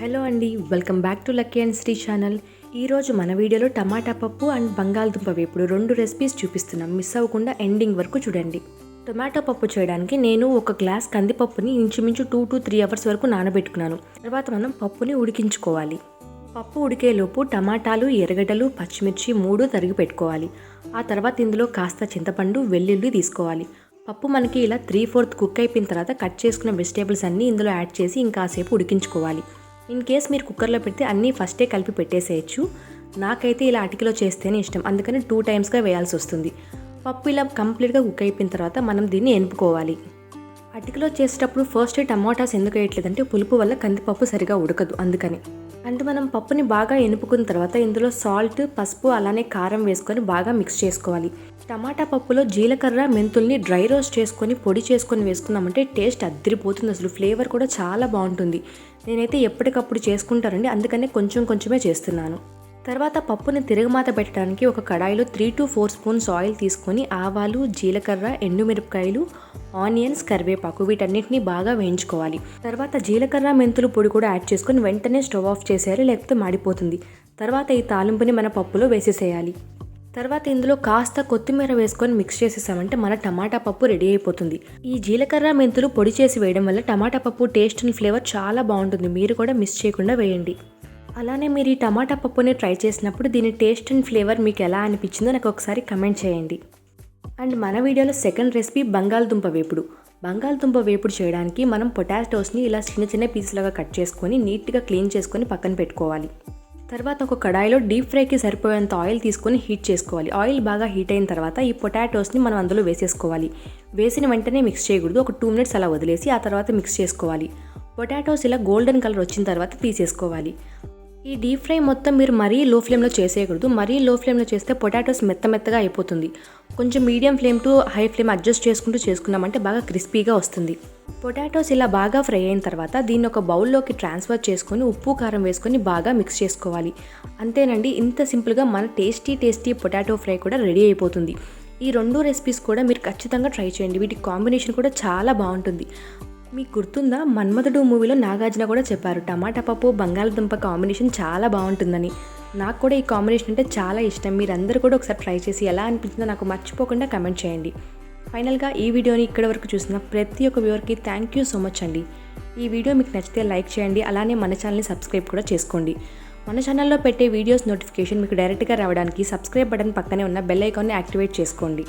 Hello అండి welcome back to Lucky and Sri channel. ఈరోజు మన వీడియోలో టమాటా పప్పు అండ్ బంగాళదుంప వేపుడు రెండు రెసిపీస్ చూపిస్తున్నాం. మిస్ అవ్వకుండా ఎండింగ్ వరకు చూడండి. టొమాటో పప్పు చేయడానికి నేను ఒక గ్లాస్ కందిపప్పుని ఇంచుమించు టూ టు త్రీ అవర్స్ వరకు నానబెట్టుకున్నాను. తర్వాత మనం పప్పుని ఉడికించుకోవాలి. పప్పు ఉడికేలోపు టమాటాలు ఎర్రగడ్డలు పచ్చిమిర్చి మూడు తరిగి పెట్టుకోవాలి. ఆ తర్వాత ఇందులో కాస్త చింతపండు వెల్లుల్లి తీసుకోవాలి. పప్పు మనకి ఇలా త్రీ ఫోర్త్ కుక్ అయిపోయిన తర్వాత కట్ చేసుకున్న వెజిటేబుల్స్ అన్నీ ఇందులో యాడ్ చేసి ఇంకాసేపు ఉడికించుకోవాలి. ఇన్ కేస్ మీరు కుక్కర్లో పెడితే అన్నీ ఫస్టే కలిపి పెట్టేసేయచ్చు. నాకైతే ఇలా అటికలో చేస్తేనే ఇష్టం. అందుకని టూ టైమ్స్గా వేయాల్సి వస్తుంది. పప్పు ఇలా కంప్లీట్గా కుక్ అయిపోయిన తర్వాత మనం దీన్ని ఎనుపుకోవాలి. అటికలో చేసేటప్పుడు ఫస్ట్ టమాటాస్ ఎందుకు వేయట్లేదంటే పులుపు వల్ల కందిపప్పు సరిగా ఉడకదు అందుకని. అంటే మనం పప్పుని బాగా ఎనుపుకున్న తర్వాత ఇందులో సాల్ట్ పసుపు అలానే కారం వేసుకొని బాగా మిక్స్ చేసుకోవాలి. టమాటా పప్పులో జీలకర్ర మెంతుల్ని డ్రై రోస్ట్ చేసుకొని పొడి చేసుకొని వేసుకున్నామంటే టేస్ట్ అద్దరిపోతుంది. అసలు ఫ్లేవర్ కూడా చాలా బాగుంటుంది. నేనైతే ఎప్పటికప్పుడు చేసుకుంటానండి. అందుకనే కొంచెం కొంచెమే చేస్తున్నాను. తర్వాత పప్పుని తిరగమాత పెట్టడానికి ఒక కడాయిలో three to four spoons oil తీసుకొని ఆవాలు జీలకర్ర ఎండుమిరపకాయలు ఆనియన్స్ కరివేపాకు వీటన్నిటిని బాగా వేయించుకోవాలి. తర్వాత జీలకర్ర మెంతులు పొడి కూడా యాడ్ చేసుకొని వెంటనే స్టవ్ ఆఫ్ చేసేయాలి లేకపోతే మాడిపోతుంది. తర్వాత ఈ తాలింపుని మన పప్పులో వేసేసేయాలి. తర్వాత ఇందులో కాస్త కొత్తిమీర వేసుకొని మిక్స్ చేసేసామంటే మన టమాటా పప్పు రెడీ అయిపోతుంది. ఈ జీలకర్ర మెంతులు పొడి చేసి వేయడం వల్ల టమాటా పప్పు టేస్ట్ అండ్ ఫ్లేవర్ చాలా బాగుంటుంది. మీరు కూడా మిస్ చేయకుండా వేయండి. అలానే మీరు ఈ టమాటా పప్పుని ట్రై చేసినప్పుడు దీని టేస్ట్ అండ్ ఫ్లేవర్ మీకు ఎలా అనిపించిందో నాకు ఒకసారి కమెంట్ చేయండి. అండ్ మన వీడియోలో సెకండ్ రెసిపీ బంగాళదుంప వేపుడు. బంగాళదుంప వేపుడు చేయడానికి మనం పొటాటోస్ని ఇలా చిన్న చిన్న పీసులుగా కట్ చేసుకొని నీట్గా క్లీన్ చేసుకొని పక్కన పెట్టుకోవాలి. తర్వాత ఒక కడాయిలో డీప్ ఫ్రైకి సరిపోయేంత ఆయిల్ తీసుకొని హీట్ చేసుకోవాలి. ఆయిల్ బాగా హీట్ అయిన తర్వాత ఈ పొటాటోస్ని మనం అందులో వేసేసుకోవాలి. వేసిన వెంటనే మిక్స్ చేయకూడదు. ఒక టూ మినిట్స్ అలా వదిలేసి ఆ తర్వాత మిక్స్ చేసుకోవాలి. పొటాటోస్ ఇలా గోల్డెన్ కలర్ వచ్చిన తర్వాత తీసేసుకోవాలి. ఈ డీప్ ఫ్రై మొత్తం మీరు మరీ లో ఫ్లేమ్లో చేసేయకూడదు. మరీ లో ఫ్లేమ్లో చేస్తే పొటాటోస్ మెత్త మెత్తగా అయిపోతుంది. కొంచెం medium flame to high flame adjust చేసుకుంటూ చేసుకున్నామంటే బాగా క్రిస్పీగా వస్తుంది. పొటాటోస్ ఇలా బాగా ఫ్రై అయిన తర్వాత దీన్ని ఒక బౌల్లోకి ట్రాన్స్ఫర్ చేసుకొని ఉప్పు కారం వేసుకొని బాగా మిక్స్ చేసుకోవాలి. అంతేనండి ఇంత సింపుల్గా మన టేస్టీ టేస్టీ పొటాటో ఫ్రై కూడా రెడీ అయిపోతుంది. ఈ రెండు రెసిపీస్ కూడా మీరు ఖచ్చితంగా ట్రై చేయండి. వీటి కాంబినేషన్ కూడా చాలా బాగుంటుంది. మీకు గుర్తుందా? మన్మధుడు మూవీలో నాగార్జున కూడా చెప్పారు టమాటా పప్పు బంగాళదుంప కాంబినేషన్ చాలా బాగుంటుందని. నాకు కూడా ఈ కాంబినేషన్ అంటే చాలా ఇష్టం. మీరందరూ కూడా ఒకసారి ట్రై చేసి ఎలా అనిపించిందో నాకు మర్చిపోకుండా కమెంట్ చేయండి. ఫైనల్గా ఈ వీడియోని ఇక్కడ వరకు చూసిన ప్రతి ఒక్క వ్యూవర్కి థ్యాంక్ యూ సో మచ్ అండి. ఈ వీడియో మీకు నచ్చితే లైక్ చేయండి అలానే మన ఛానల్ని సబ్స్క్రైబ్ కూడా చేసుకోండి. మన ఛానల్లో పెట్టే వీడియోస్ నోటిఫికేషన్ మీకు డైరెక్ట్గా రావడానికి సబ్స్క్రైబ్ బటన్ పక్కనే ఉన్న బెల్ ఐకాన్ని యాక్టివేట్ చేసుకోండి.